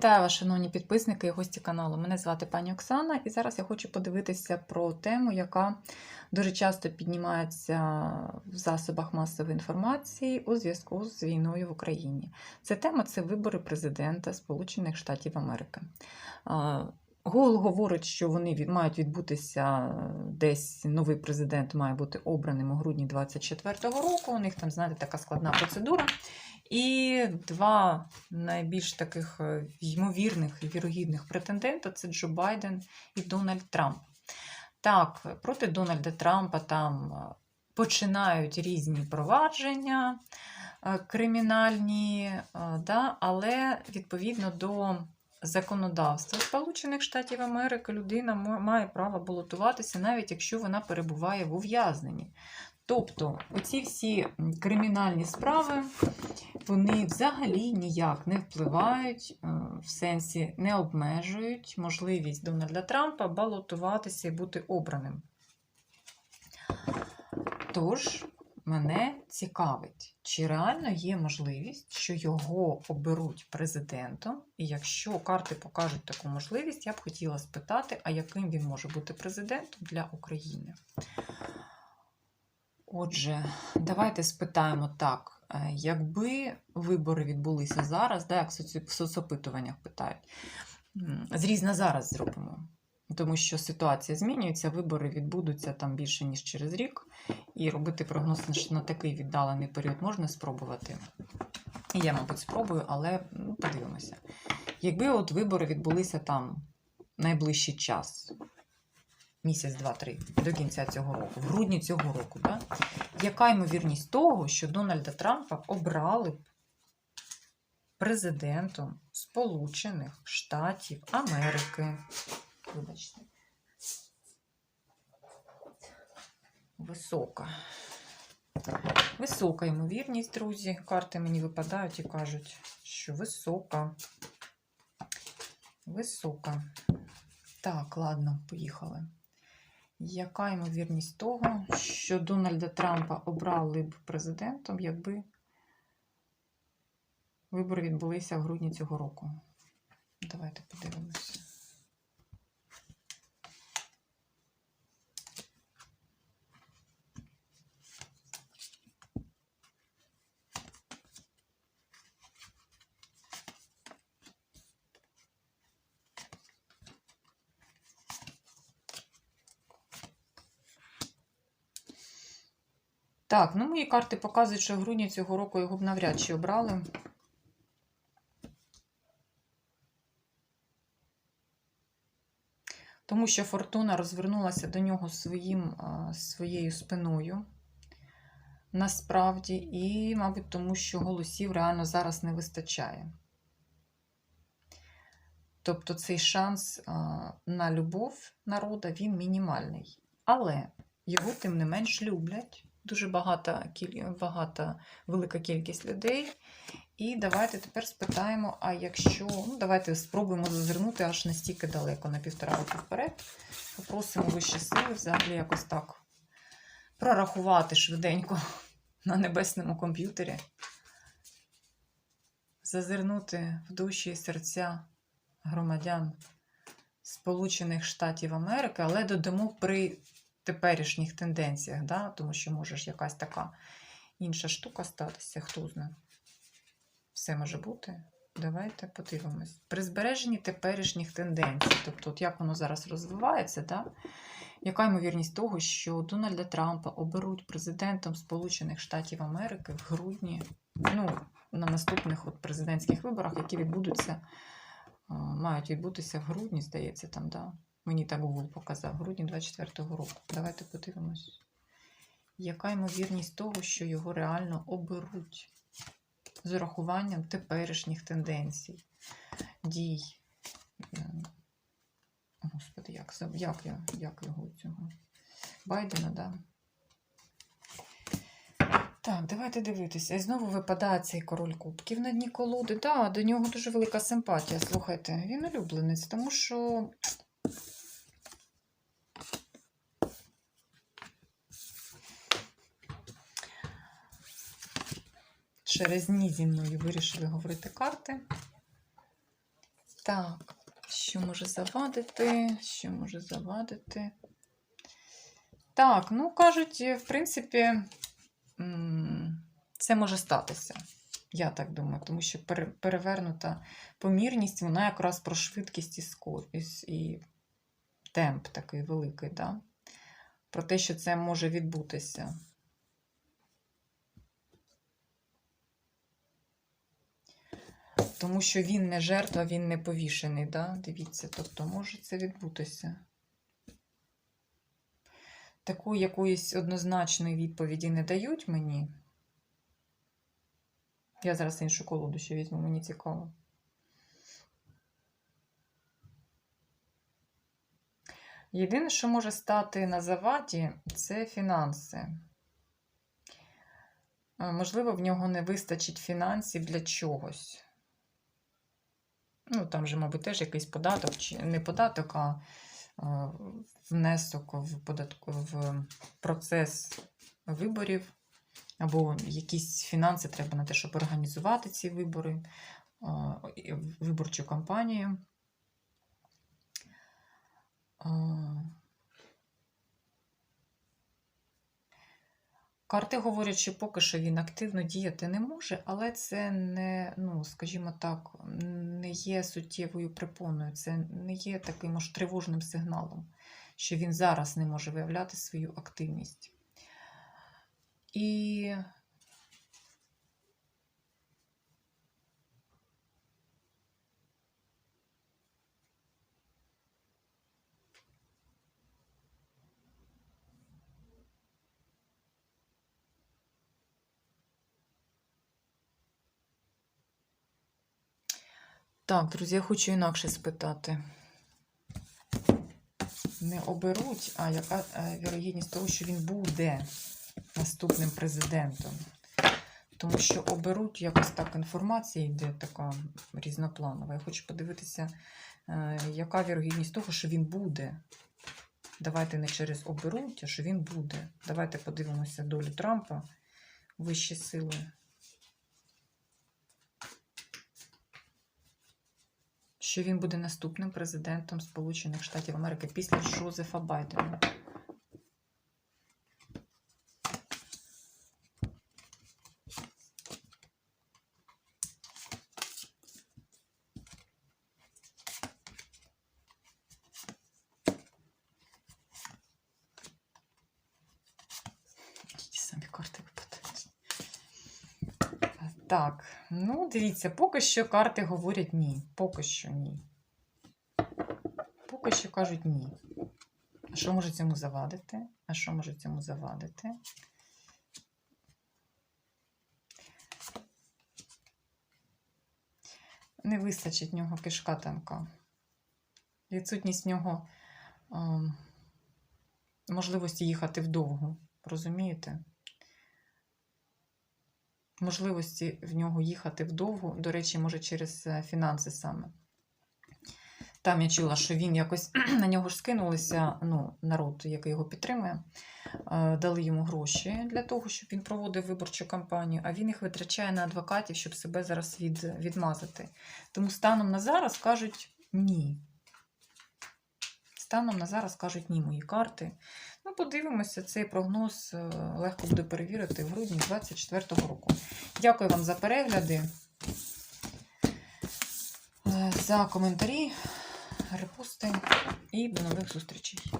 Вітаю вас, шановні підписники і гості каналу. Мене звати пані Оксана, і зараз я хочу подивитися про тему, яка дуже часто піднімається в засобах масової інформації у зв'язку з війною в Україні. Ця тема це вибори президента Сполучених Штатів Америки. А, Гол говорить, що вони мають відбутися десь новий президент має бути обраним у грудні 24-го року. У них там, знаєте, така складна процедура. І два найбільш таких е, ймовірних і вірогідних претендента це Джо Байден і Дональд Трамп. Так, проти Дональда Трампа там е, починають різні провадження е, кримінальні, да, але відповідно до законодавства Сполучених Штатів Америки людина має право балотуватися, навіть якщо вона перебуває в ув'язненні. Тобто, оці всі кримінальні справи вони взагалі ніяк не впливають, е, в сенсі не обмежують можливість Дональда Трампа балотуватися і бути обраним. Тож, мене цікавить, чи реально є можливість, що його оберуть президентом, і якщо карти покажуть таку можливість, я б хотіла спитати, а яким він може бути президентом для України. Отже, давайте спитаємо так: е, якби вибори відбулися зараз, да, як в соцопитуваннях питають, м, зріз на зараз зробимо. Тому що ситуація змінюється, вибори відбудуться там більше, ніж через рік, і робити прогноз на- такий віддалений період можна спробувати. Я, мабуть, спробую, але ну, подивимося. Якби от вибори відбулися там найближчий час, місяць, два-три, до кінця цього року, в грудні цього року, да? яка ймовірність того, що Дональда Трампа обрали б президентом Сполучених Штатів Америки? Вибачте. Висока. Висока ймовірність, друзі. Карти мені випадають і кажуть, що висока. Висока. Так, ладно, поїхали. Яка ймовірність того, що Дональда Трампа обрали б президентом, якби вибори відбулися в грудні цього року? Давайте подивимося. Так, ну мої карти показують, що в грудні цього року його б навряд чи обрали. Тому що фортуна розвернулася до нього своїм, своєю спиною. Насправді, і, мабуть, тому що голосів реально зараз не вистачає. Тобто цей шанс на любов народа він мінімальний. Але його, тим не менш, люблять. Дуже багата, кіль- багата, велика кількість людей. І давайте тепер спитаємо: а якщо. Ну, давайте спробуємо зазирнути аж настільки далеко, на півтора року вперед. Попросимо вищі сили взагалі якось так прорахувати швиденько на небесному комп'ютері. Зазирнути в душі і серця громадян Сполучених Штатів Америки, але додамо при теперішніх тенденціях, да? тому що може ж якась така інша штука статися, хто знає. Все може бути. Давайте подивимось. При збереженні теперішніх тенденцій, тобто, от як воно зараз розвивається, да? яка ймовірність того, що Дональда Трампа оберуть президентом Сполучених Штатів Америки в грудні, ну, на наступних от президентських виборах, які відбудуться, мають відбутися в грудні, здається, там, да? Мені так Google показав, грудні 24-го року. Давайте подивимось. Яка ймовірність того, що його реально оберуть з урахуванням теперішніх тенденцій, дій? Е, Господи, як, як, я, як його цього? Байдена, да? Так, давайте дивитися. І знову випадає цей король кубків на дні колоди. Да, до нього дуже велика симпатія. Слухайте, він улюбленець, тому що через ні зі мною вирішили говорити карти. Так, що може завадити? Що може завадити? Так, ну кажуть, в принципі, це може статися. Я так думаю, тому що перевернута помірність, вона якраз про швидкість і, скорість, і темп такий великий, да? про те, що це може відбутися. Тому що він не жертва, він не повішений, да? дивіться, тобто може це відбутися. Такої якоїсь однозначної відповіді не дають мені. Я зараз іншу колоду ще візьму, мені цікаво. Єдине, що може стати на заваді, це фінанси. Е, Можливо, в нього не вистачить фінансів для чогось. Ну, там же, мабуть, теж якийсь податок, чи не податок, а е, внесок в, податку, в процес виборів, або якісь фінанси треба на те, щоб організувати ці вибори, е, виборчу кампанію. Карти говорять, що поки що він активно діяти не може, але це не, ну, скажімо так, не є суттєвою препоною, це не є таким аж тривожним сигналом, що він зараз не може виявляти свою активність. І так, друзі, я хочу інакше спитати. Не оберуть, а яка е, вірогідність того, що він буде наступним президентом? Тому що оберуть якось так інформація йде така різнопланова. Я хочу подивитися, е, яка вірогідність того, що він буде. Давайте не через оберуть, а що він буде. Давайте подивимося долю Трампа, вищі сили. Що він буде наступним президентом Сполучених Штатів Америки після Джозефа Байдена. Які самі карти випадають. Так, ну дивіться, поки що карти говорять ні. Поки що ні. Поки що кажуть ні. А що може цьому завадити? А що може цьому завадити? Не вистачить в нього кишка тонка. Відсутність в нього ем, можливості їхати вдовго. Розумієте? Можливості в нього їхати вдовго, до речі, може, через е, фінанси саме. Там я чула, що він якось на нього ж скинулися, ну, народ, який його підтримує, е, дали йому гроші для того, щоб він проводив виборчу кампанію, а він їх витрачає на адвокатів, щоб себе зараз від, відмазати. Тому станом на зараз кажуть ні. Станом на зараз кажуть ні мої карти. Ну, подивимося, цей прогноз е, легко буде перевірити в грудні 2024 року. Дякую вам за перегляди, е, за коментарі, репости і до нових зустрічей.